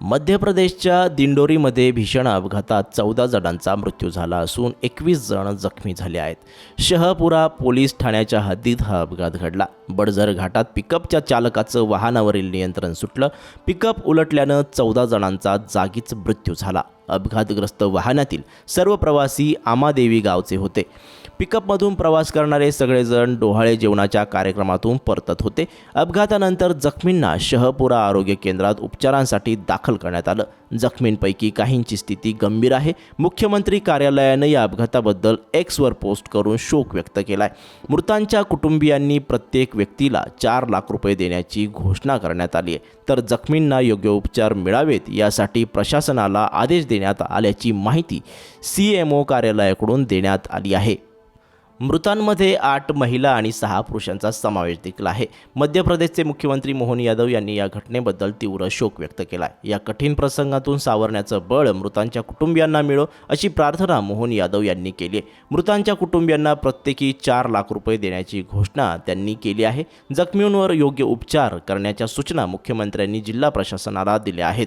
मध्य प्रदेशच्या दिंडोरीमध्ये भीषण अपघातात चौदा जणांचा मृत्यू झाला असून एकवीस जण जखमी झाले आहेत. शहपुरा पोलीस ठाण्याच्या हद्दीत हा अपघात घडला. बडझर घाटात पिकअपच्या चालकाचं वाहनावरील नियंत्रण सुटलं. पिकअप उलटल्यानं चौदा जणांचा जागीच मृत्यू झाला. अपघातग्रस्त वाहनातील सर्व प्रवासी आमादेवी गावचे होते. पिकअपमधून प्रवास करणारे सगळेजण डोहाळे जेवणाच्या कार्यक्रमातून परतत होते. अपघातानंतर जखमींना शहपुरा आरोग्य केंद्रात उपचारांसाठी दाखल करण्यात आलं. जखमींपैकी काहींची स्थिती गंभीर आहे. मुख्यमंत्री कार्यालयानं या अपघाताबद्दल एक्सवर पोस्ट करून शोक व्यक्त केला आहे मृतांच्या कुटुंबियांनी प्रत्येक व्यक्तीला चार लाख रुपये देण्याची घोषणा करण्यात आली आहे. तर जखमींना योग्य उपचार मिळावेत यासाठी प्रशासनाला आदेश देण्यात आल्याची माहिती सी एम ओ कार्यालयाकडून देण्यात आली आहे. मृतांमध्ये आठ महिला आणि सहा पुरुषांचा समावेश देखील आहे. मध्य प्रदेशचे मुख्यमंत्री मोहन यादव यांनी या घटनेबद्दल तीव्र शोक व्यक्त केला आहे. या कठीण प्रसंगातून सावरण्याचं बळ मृतांच्या कुटुंबियांना मिळो अशी प्रार्थना मोहन यादव यांनी केली आहे. मृतांच्या कुटुंबियांना प्रत्येकी चार लाख रुपये देण्याची घोषणा त्यांनी केली आहे. जखमींवर योग्य उपचार करण्याच्या सूचना मुख्यमंत्र्यांनी जिल्हा प्रशासनाला दिल्या आहेत.